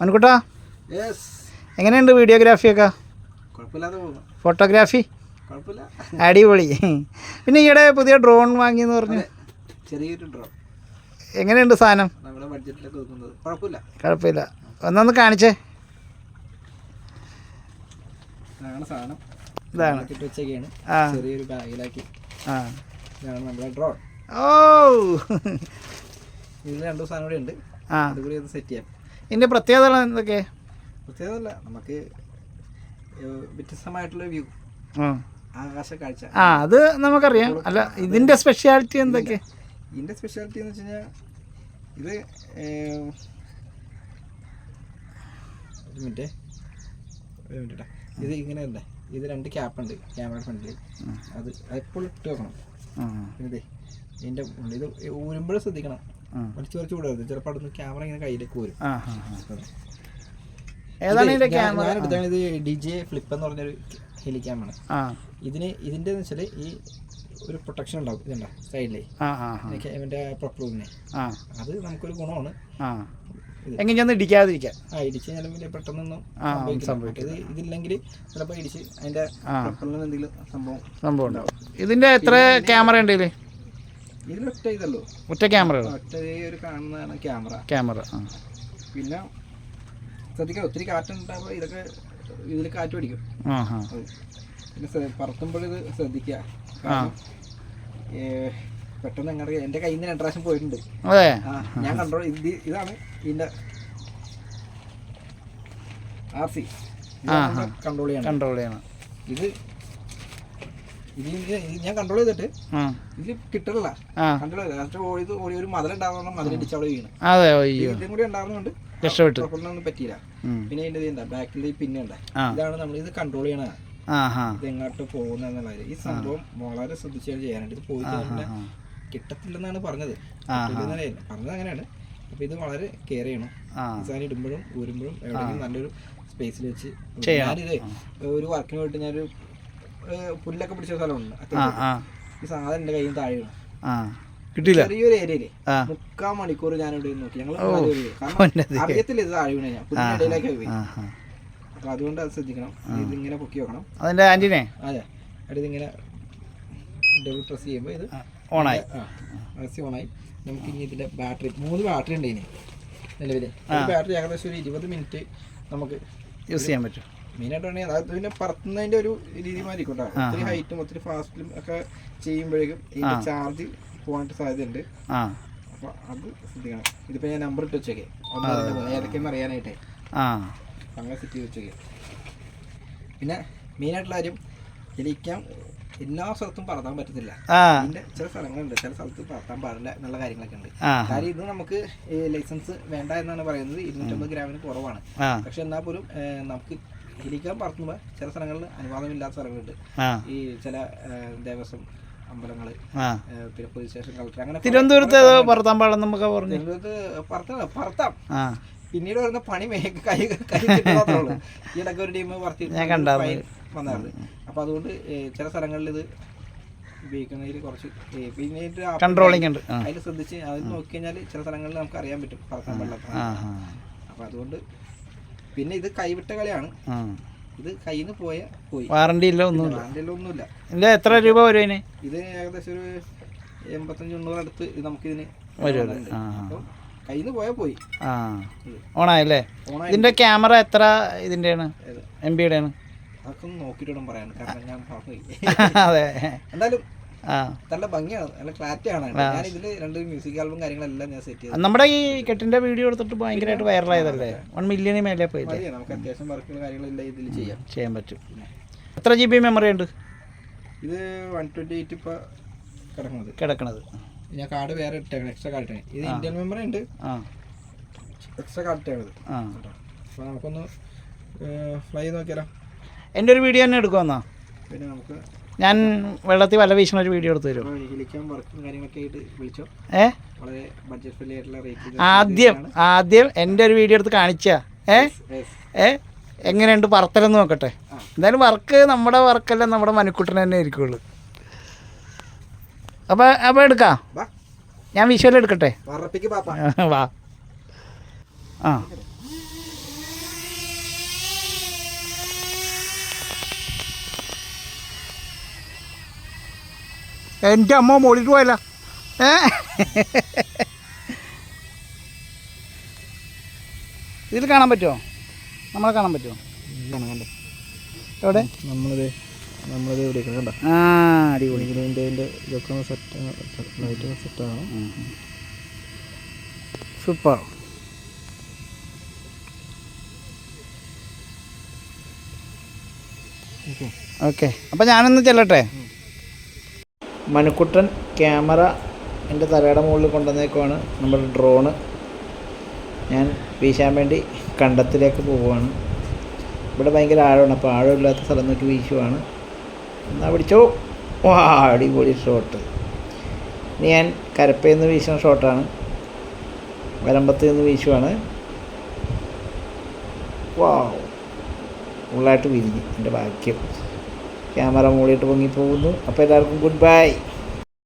മനുക്കുട്ടാ എങ്ങനെയുണ്ട് വീഡിയോഗ്രാഫിയൊക്കെ ഫോട്ടോഗ്രാഫി അടിപൊളി. പിന്നെ ഈയിടെ പുതിയ ഡ്രോൺ വാങ്ങിയെന്ന് പറഞ്ഞു. ചെറിയൊരു ഡ്രോൺ എങ്ങനെയുണ്ട് സാധനം? കുഴപ്പമില്ല. ഒന്നൊന്ന് കാണിച്ചേ. ഇതാണ് സാധനം. ഇതാണ്. ചെറിയൊരു ബാഗിലാക്കി. ആ. ഇതാണ് നമ്മുടെ ഡ്രോൺ ഓ. ഇതിൽ രണ്ടു സാധനം കൂടെ ഉണ്ട്. ആ. അതുകൂടി ഒന്ന് സെറ്റ് ചെയ്യാം. ഇതിന്റെ പ്രത്യേകതകൾ എന്തൊക്കെ? പ്രത്യേകതല്ല നമുക്ക് വ്യത്യസ്തമായിട്ടുള്ള വ്യൂ. ആകാശ കാഴ്ച ആ അത് നമുക്കറിയാം. അല്ല ഇതിന്റെ സ്പെഷ്യാലിറ്റി എന്തൊക്കെ? ഇതിന്റെ സ്പെഷ്യാലിറ്റി എന്ന് വെച്ച് കഴിഞ്ഞാൽ ഇത് ഒരു മിനിറ്റ്. ഒരു മിനിറ്റ് ഇത് ഇങ്ങനെ അല്ലേ? ഇത് രണ്ട് ക്യാപ്പ് ഉണ്ട് ക്യാമറ ഫ്രണ്ടിൽ അത് എപ്പോഴും ഇട്ട് വെക്കണം. ഇതേ ഇതിന്റെ ഇത് ഊരുമ്പോഴും ശ്രദ്ധിക്കണം. വലിച്ചു വലിച്ചു വിടരുത് ചിലപ്പോൾ അടുത്ത് ക്യാമറ ഇങ്ങനെ കയ്യിലേക്ക് വരും. ഏതാണ് ഇതിന്റെ ക്യാമറ ഞാൻ എടുത്താണ് ഇത് ഡി ജെ ഫ്ലിപ്പ് എന്ന് പറഞ്ഞൊരു ഹെലി ആ. ഇതിന് ഇതിന്റെ വെച്ചാൽ ഈ ഒരു പ്രൊട്ടക്ഷൻ ഉണ്ടാവും ഇതുണ്ട? സൈഡിലേ പ്രൊപ്പറിനെ ആ അത് നമുക്കൊരു ഗുണമാണ്. ആ. എങ്ങനെ ചെന്ന് ഇടിക്കാതിരിക്കാൻ ആ ഇടിച്ച് കഴിഞ്ഞാൽ വലിയ പെട്ടെന്നൊന്നും സംഭവിക്കും ഇതില്ലെങ്കിൽ ചിലപ്പോൾ ഇടിച്ച് അതിന്റെ. എന്തെങ്കിലും സംഭവം സംഭവം ഉണ്ടാവും. ഇതിന്റെ എത്ര ക്യാമറ ഉണ്ട് ഇതിൽ ഇതിലൊറ്റ ഇതല്ലോ ഒറ്റ ഒറ്റ ഒരു കാണുന്നതാണ് ക്യാമറ ക്യാമറ പിന്നെ ശ്രദ്ധിക്കണം ഒത്തിരി കാറ്റുണ്ടാകുമ്പോൾ ഇതൊക്കെ ഇതിൽ കാറ്റ് പിടിക്കും. പിന്നെ പറത്തുമ്പോഴിത് പറത്തുമ്പോൾ ഇത് ശ്രദ്ധിക്കുക പെട്ടെന്ന് എങ്ങനെ എന്റെ കയ്യിൽ നിന്ന് രണ്ടു പ്രാവശ്യം പോയിട്ടുണ്ട്. ഞാൻ കൺട്രോൾ ഇത് ഇതാണ് ഇതിന്റെ ആർ സി കൺട്രോൾ ചെയ്യണം. കൺട്രോൾ ചെയ്യണം. ഇത് ഇത് ഞാൻ കൺട്രോൾ ചെയ്തിട്ട് ഇത് ഇതിൽ കിട്ടണില്ല കൺട്രോൾ ചെയ്ത് ലാസ്റ്റ് ഓടി ഓടി ഒരു മതിലുണ്ടാവുന്ന മതിലിടിച്ച് അവിടെ വീണ്. അതെ ഇതും കൂടി ഉണ്ടാവുന്നതുകൊണ്ട് രക്ഷപ്പെട്ടു. കുഴപ്പമൊന്നും പറ്റിയില്ല. പിന്നെ ഇതിന്റെ ഇത് എന്താ ബാക്കിൽ പിന്നെ ഉണ്ടായി ഇതാണ് നമ്മൾ ഇത് കൺട്രോൾ ചെയ്യണ ആ ഹാ ഇത് എങ്ങോട്ട് പോകുന്ന ഈ സംഭവം വളരെ ശ്രദ്ധിച്ചാണ് ചെയ്യാനായിട്ട് ഇത് പോയി കിട്ടത്തില്ലെന്നാണ് പറഞ്ഞത്. പറഞ്ഞത് അങ്ങനെയാണ്. അപ്പൊ ഇത് വളരെ കെയർ ചെയ്യണം. സാധനം ഇടുമ്പോഴും ഊരുമ്പോഴും എവിടെയെങ്കിലും നല്ലൊരു സ്പേസിൽ വെച്ച്. ഞാനിത് ഒരു വർക്കിന് പോയിട്ട് ഞാനൊരു പുല്ലൊക്കെ പിടിച്ച സ്ഥലമുണ്ട്. ഈ സാധനം എന്റെ കയ്യിൽ താഴെ വീണു. കിട്ടിയില്ല? ചെറിയൊരു ഏരിയയിൽ. മുക്കാൽ മണിക്കൂർ ഞാൻ ഇവിടെ നോക്കി. ഞങ്ങൾ. അറിയത്തില്ല ഇത് താഴെ വീണ് ഇടയിലേക്ക് പോയി അപ്പൊ അതുകൊണ്ട് അത് ശ്രദ്ധിക്കണം. ഇതിങ്ങനെ പൊക്കി വെക്കണം. അതിന്റെ ആന്റിനെ അതെ. അവിടെ ഇതിങ്ങനെ ഡബിൾ പ്രസ് ചെയ്യുമ്പോൾ ഇത് ഓണായി. പ്രസ് ഓണായി. നമുക്ക് ഇനി ഇതിന്റെ ബാറ്ററി മൂന്ന് ബാറ്ററി ഉണ്ട് ഇനി നിലവിൽ ബാറ്ററി ഏകദേശം ഒരു ഇരുപത് മിനിറ്റ് നമുക്ക് യൂസ് ചെയ്യാൻ പറ്റും. മെയിനായിട്ട് വേണമെങ്കിൽ അതായത് പിന്നെ പറത്തുന്നതിന്റെ ഒരു രീതി മാറിക്കോട്ടെ. കേട്ടോ ഒത്തിരി ഹൈറ്റും ഒത്തിരി ഫാസ്റ്റിലും ഒക്കെ ചെയ്യുമ്പോഴേക്കും ഇതിന്റെ ചാർജ് പോകാനായിട്ട് സാധ്യതയുണ്ട്. അപ്പൊ അത് ശ്രദ്ധിക്കണം. ഇതിപ്പോ ഞാൻ നമ്പർ ഇട്ട് വെച്ചേക്കെ. ഏതൊക്കെയെന്ന് അറിയാനായിട്ടേ. അങ്ങനെ സെറ്റ് ചെയ്ത് വെച്ചേക്കെ. പിന്നെ മെയിനായിട്ടുള്ള കാര്യം ജലിക്കാൻ എല്ലാ സ്ഥലത്തും പറത്താൻ പറ്റത്തില്ല. അതിന്റെ ഇതിന്റെ ചില സ്ഥലങ്ങളുണ്ട്. ചില സ്ഥലത്ത് പറത്താൻ പാടില്ല എന്നുള്ള കാര്യങ്ങളൊക്കെ ഉണ്ട് കാര്യം ഇത് നമുക്ക് ലൈസൻസ് വേണ്ട എന്നാണ് പറയുന്നത്. ഇരുന്നൂറ്റമ്പത് ഗ്രാമിന് കുറവാണ്. പക്ഷെ എന്നാൽ പോലും നമുക്ക് ഹെലിക്കാൻ പറത്തുമ്പോൾ ചില സ്ഥലങ്ങളിൽ അനുവാദമില്ലാത്ത സ്ഥലങ്ങളുണ്ട്. ഈ ചില ദേവസ്വം അമ്പലങ്ങൾ പിന്നെ പോലീസ് സ്റ്റേഷൻ കളക്ടർ അങ്ങനെ തിരുവനന്തപുരത്ത് പറത്താൻ പാടെന്ന് നമുക്ക് പറഞ്ഞു. തിരുവനന്തപുരത്ത് പറത്താം. പിന്നീട് വരുന്ന പണി കൈ കൈ കിട്ടുന്നതേ ഇടയ്ക്ക് ഒരു ടീം പറത്തി വന്നായിരുന്നു അപ്പൊ അതുകൊണ്ട് ചില സ്ഥലങ്ങളിൽ ഇത് ഉപയോഗിക്കുന്നതിൽ കുറച്ച് പിന്നെ ഇതിന്റെ ഉണ്ട്. അതിൽ ശ്രദ്ധിച്ച് അതിൽ നോക്കി കഴിഞ്ഞാൽ ചില സ്ഥലങ്ങളിൽ നമുക്ക് അറിയാൻ പറ്റും പറത്താൻ പാടില്ല ആ ആ. അപ്പൊ അതുകൊണ്ട് പിന്നെ ഇത് കൈവിട്ട കളിയാണ്. ഇത് കയ്യിൽ നിന്ന് പോയ പോയി. വാറണ്ടി ഇല്ല ഒന്നുമില്ല ഇല്ല. ഒന്നുമില്ല. എത്ര രൂപ വരും ഇത് ഏകദേശം ഒരു എൺപത്തഞ്ച് എണ്ണൂറ് അടുത്ത് നമുക്ക് ഇതിന് വരും കയ്യിൽ നിന്ന് പോയാൽ പോയി ആ. ഓണായല്ലേ? ഇതിന്റെ ക്യാമറ എത്ര ഇതിന്റെയാണ്? എം എം ആണ് അതൊക്കെ നോക്കിയിട്ടോടും നോക്കിയിട്ട് പറയാൻ. കാരണം ഞാൻ അതെ. എന്തായാലും നല്ല ഭംഗിയാണ്. നല്ല ക്ലാരിറ്റി ആണ് ഞാൻ ഇതിൽ രണ്ട് മ്യൂസിക് ആൽബം കാര്യങ്ങളെല്ലാം ഞാൻ സെറ്റ് ചെയ്തു നമ്മുടെ ഈ കെട്ടിന്റെ വീഡിയോ എടുത്തിട്ട് ഭയങ്കരമായിട്ട് വൈറലായതല്ലേ വൺ മില്യൺ മേലെ പോയില്ലേ? മതി നമുക്ക് അത്യാവശ്യം വർക്കുകൾ കാര്യങ്ങളെല്ലാം ഇതിൽ ചെയ്യാം. ചെയ്യാൻ പറ്റും. എത്ര ജി ബി മെമ്മറി ഉണ്ട്? ഇത് വൺ ട്വന്റി എയ്റ്റ് ഇപ്പോൾ കിടക്കുന്നത്. കിടക്കണത്. ഞാൻ കാർഡ് വേറെ ഇട്ടേക്കണം എക്സ്ട്രാ കാർഡ് ഇത് ഇന്ത്യൻ മെമ്മറി ഉണ്ട്. ആ. എക്സ്ട്രാ കാർഡ് ഇട്ടേണത് ആ. അപ്പോൾ നമുക്കൊന്ന് ഫ്ലൈ നോക്കിയാലോ? എന്റെ ഒരു വീഡിയോ തന്നെ എടുക്കുമെന്നാ പിന്നെ നമുക്ക് ഞാൻ വെള്ളത്തിൽ വല വീശണ ഒരു വീഡിയോ എടുത്തു തരും ഏ? ആദ്യം ആദ്യം എന്റെ ഒരു വീഡിയോ എടുത്ത് കാണിച്ചാ. ഏ? ഏ? എങ്ങനെയുണ്ട് പറത്തലെന്ന് നോക്കട്ടെ. എന്തായാലും വർക്ക് നമ്മുടെ വർക്കല്ല നമ്മുടെ മനുക്കുട്ടൻ തന്നെ ആയിരിക്കുള്ളൂ. അപ്പോൾ അപ്പോൾ എടുക്കാം. ഞാൻ വിഷ്വൽ എടുക്കട്ടെ? വാ. ആ. എന്റെ അമ്മ മോളിട്ട് പോയല്ല. ഏ? ഇതിൽ കാണാൻ പറ്റുമോ നമ്മളെ കാണാൻ പറ്റുമോ എവിടെ? നമ്മളിത് നമ്മളിത് ഇവിടെ കണ്ടോ? ആ അടിപൊളി. ഇതിന്റെ ഇതിന്റെ ഇതൊക്കെ ഒന്ന് സെറ്റ് ലൈറ്റ് സെറ്റാണ് സൂപ്പർ. ഓക്കെ. ഓക്കെ. അപ്പം ഞാനൊന്ന് ചെല്ലട്ടെ? മനുക്കുട്ടൻ ക്യാമറ എന്റെ തലയുടെ മുകളിൽ കൊണ്ടുവന്നേക്കുവാണ്. നമ്മുടെ ഡ്രോണ് ഞാൻ വീശാൻ വേണ്ടി കണ്ടത്തിലേക്ക് പോവുകയാണ്. ഇവിടെ ഭയങ്കര ആഴമാണ്. അപ്പോൾ ആഴമില്ലാത്ത സ്ഥലം നോക്കി വീശുവാണ്. എന്നാൽ പിടിച്ചോ. വാ അടിപൊളി ഷോട്ട്. ഇനി ഞാൻ കരപ്പയിൽ നിന്ന് വീശുന്ന ഷോട്ടാണ്. വരമ്പത്ത് നിന്ന് വീശുവാണ്. വാ. ഫുള്ളായിട്ട് വിരിഞ്ഞ്. എന്റെ ഭാഗ്യം. ക്യാമറ മൂടിയിട്ട് പൊങ്ങിപ്പോകുന്നു അപ്പോൾ എല്ലാവർക്കും ഗുഡ് ബൈ